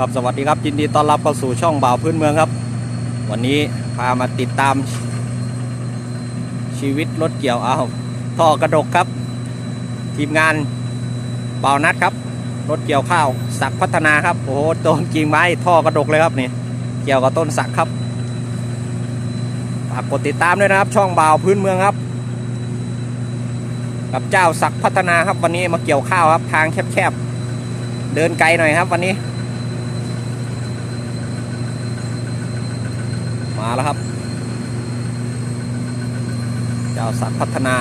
ครับสวัสดีครับยินดีต้อนรับเข้าสู่ช่องบ่าวพื้นเมืองครับ วันนี้พามาติดตาม ชีวิตรถเกี่ยวเอาท่อกระดกครับ ทีมงานบ่าวนัดครับ รถเกี่ยวข้าวสักพัฒนาครับโอ้โหโดนกิ่งไม้ท่อกระดกเลยครับนี่เกี่ยวกับต้นสักครับฝากกดติดตามด้วยนะครับ ช่องบ่าวพื้นเมืองครับ กับเจ้าสักพัฒนาครับวันนี้มาเกี่ยวข้าวครับทางแคบๆเดินไกลหน่อยครับวันนี้ มาแล้วครับ เจ้าสักพัฒนา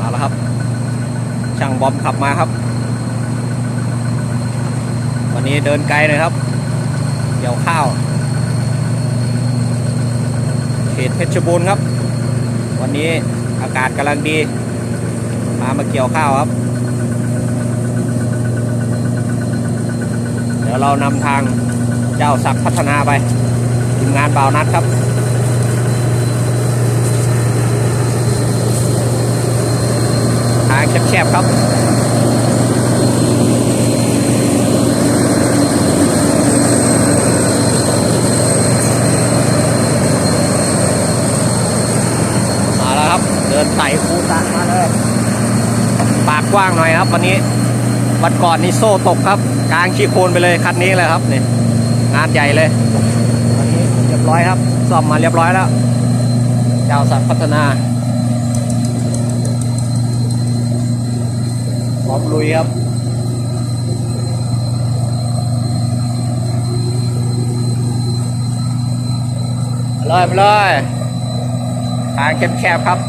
มาแล้วครับ ช่างบอมขับมาครับ วันนี้เดินไกลหน่อยครับ เกี่ยวข้าวเขตเพชรบูรณ์ครับ วันนี้ากาศกำลังดีมามาเกี่ยวข้าวครับ เดี๋ยวเรานำทางเจ้าศักพัฒนาไปทีมงานบ่าวนัดครับทางแคบๆครับ มาแล้วครับ เดินไต่คูตักมาเลย ปากกว้างหน่อย ครับวันนี้วันก่อนนี่โซ่ตกครับ กลางขี้โคลนไปเลยคันนี้เลยครับนี่งานใหญ่เลยวันนี้เรียบร้อยครับซ่อมมาเรียบร้อยแล้วเจ้าสัตว์พัฒนาพร้อมลุยครับมาเลยมาเลยทางแคบๆครับ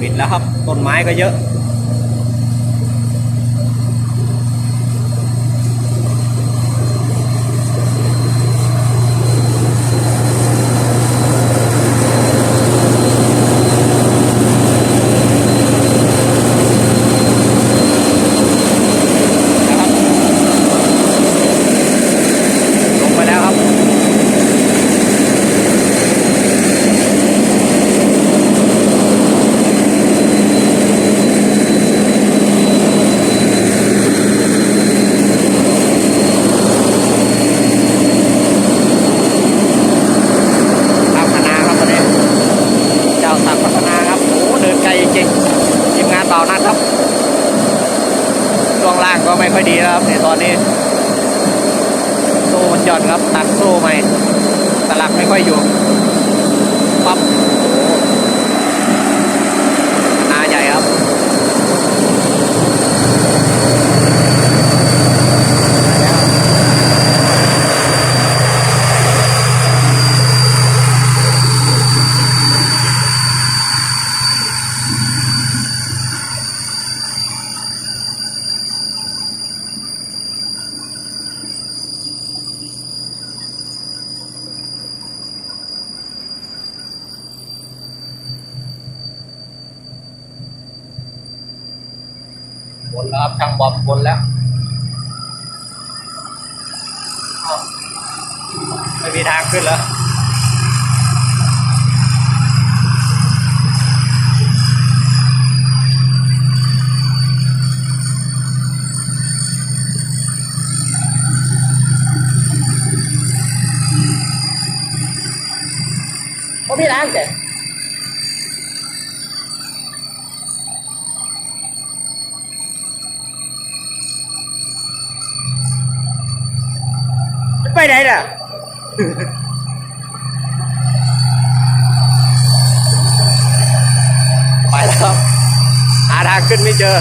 ปิด แล้วครับต้นไม้ก็เยอะ นะครับ ลงไปแล้วครับ ทางพนาครับวันนี้เจ้าสักดิ์พัฒนาครับ โอ้เดินไกลจริงๆทีมงานเบานัดครับ ช่วงล่าง ก็ไม่ค่อยดีแล้วครับในตอนนี้โซ่มันหย่อนครับตัดโซ่ใหม่ตลักไม่ค่อยอยู่ปั๊บโอ้นาใหญ่ครับมาแล้ว บนแล้วครับช่างบอมบนแล้วไม่มีทางขึ้นแล้ว có biết ăn kìa ไป ไหนล่ะไปแล้วครับหาทางขึ้นไม่เจอ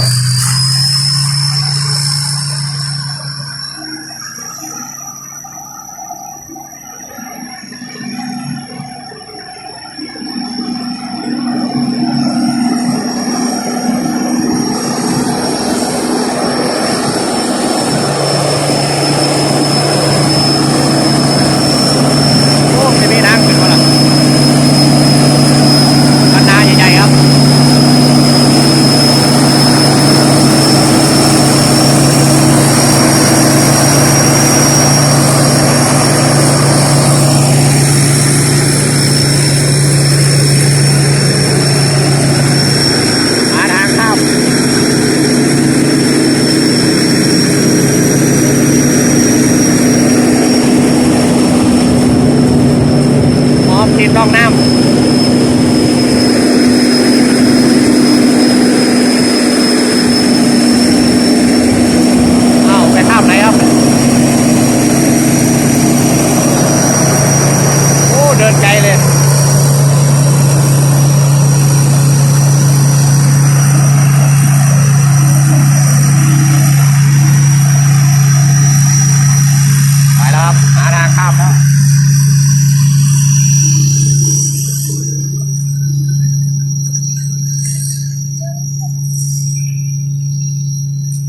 ามแล้ว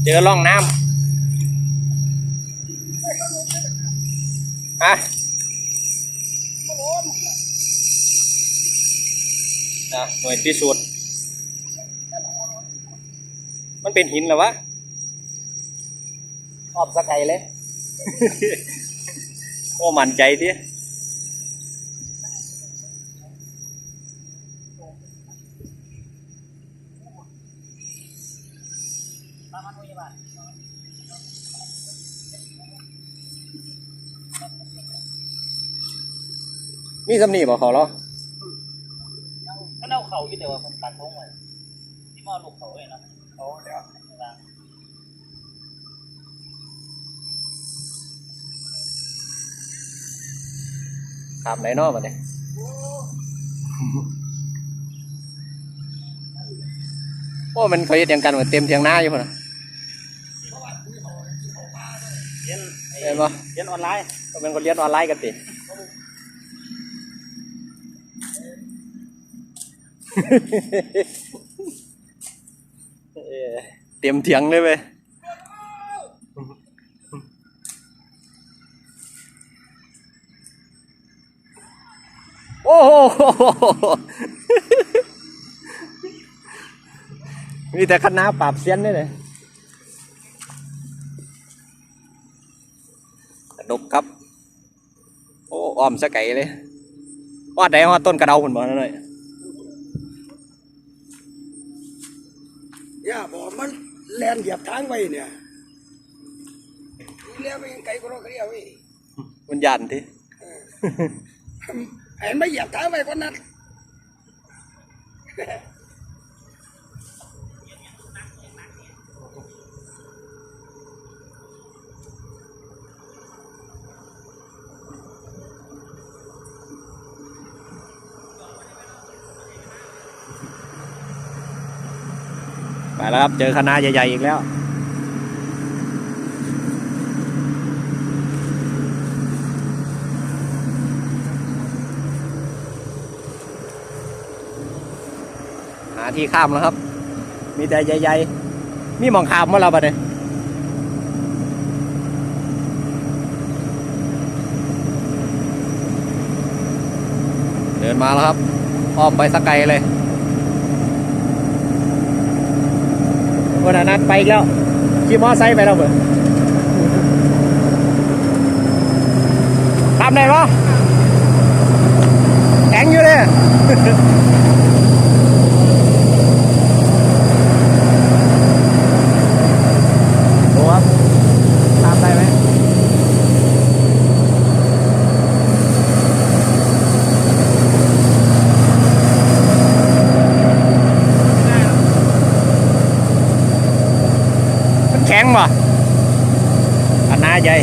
เจอร่องน้ำฮะนะหน่วยพิสูจน์มันเป็นหินเหรอวะ ออบสกายเลย โอ้มันใจดิมีสำนีบอกเขาเหรอก็เอาเขาที่เดียวมันตัดทงไว้ที่มอลูกเขาเลยนะเขาเดี๋ยว ถามไหนเนอกมาเนี่ยโอ้มันเคยเฮ็ดอย่างกันเหมือนเต็มเทียงหน้าอยู่พุ่นนะเรียนเห็นปะเรียนออนไลน์ก็เป็นคนเรียนออนไลน์กันติเออเตรียมเถียงเลยเว้ยโอ้โห มีแต่คณะปราบเซียนนี่เลยดกครับ โอ้อ้อมสะไก่เลยว่าได้ว่าต้นกระเดาผลบ่นั่นเลยย่าบอกมันแลนเหยียบทางไว้เนี่ยเลี้ยวไปยังไกลก็รอเลี้ยวไว้มันยันที เห็นไม่เหยียบทาไว้ก็นัดไปแล้วครับ เจอคณะใหญ่ ๆ อีกแล้ว ที่ข้ามแล้วครับ มีแต่ใหญ่ๆมีมองข้ามมาแล้วปะเนี่ยเดินมาแล้วครับอ้อมไปสักไกลเลยวันนั้นไปอีกแล้วขี่มอไซค์ไปแล้วเบอทำได้ปะแข็งอยู่เลย ดูครับทำได้ไหมมันแข็งป่ะอันนาใหญ่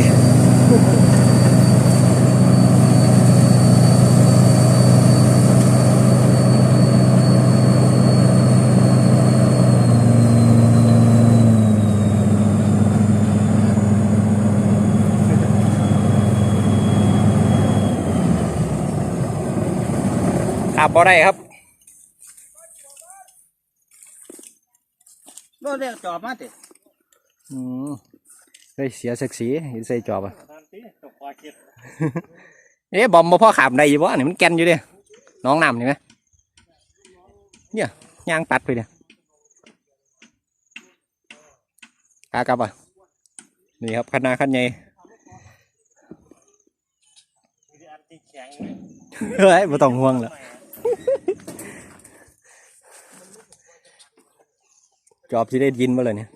ขั บบ่ได้ครับรถเรียกจอบมาติอืมเฮ้ยเสียศักดิ์ศรีเห็นใส่จอบอะทันทีตกปลาเก็ดเอ๊ะบอมบ่พ่อขามได้อยู่บ่นี่มันแกนอยู่เดิน้องน้ำนี่ไหมเนี่ยย่างตัดไปเนี่ยกากลับอะนี่ครับคณะขันใหญ่มีอันที่แข็งเฮ้ยไม่ต้องห่วงแล้ว จอบที่ได้ยินมาเลยเนี่ย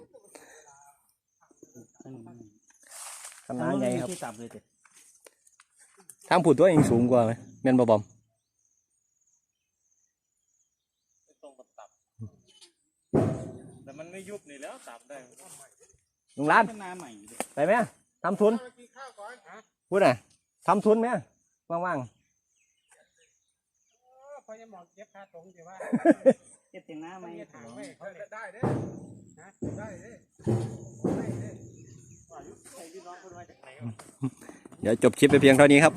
คณะใหญ่ครับที่ต่ำเลยติทางผูดตัวเองสูงกว่าไหมแม่นบ่บอมตรงกับต่ำแต่มันไม่ยุบนี่แล้วต่ำได้ลุงร้านเป็นนาใหม่ดิไปไหมทำทุนพูดหน่อยทำทุนไหมว่างพอจะหมอกเย็บขาตรงเดี๋ยวว่า เก็บเสียงน้าไหมถามไม่เขาได้เด้นะได้เด้ใครพี่น้องคนมาจากไหนๆเดี๋ยวจบคลิปไปเพียงเท่านี้ครับ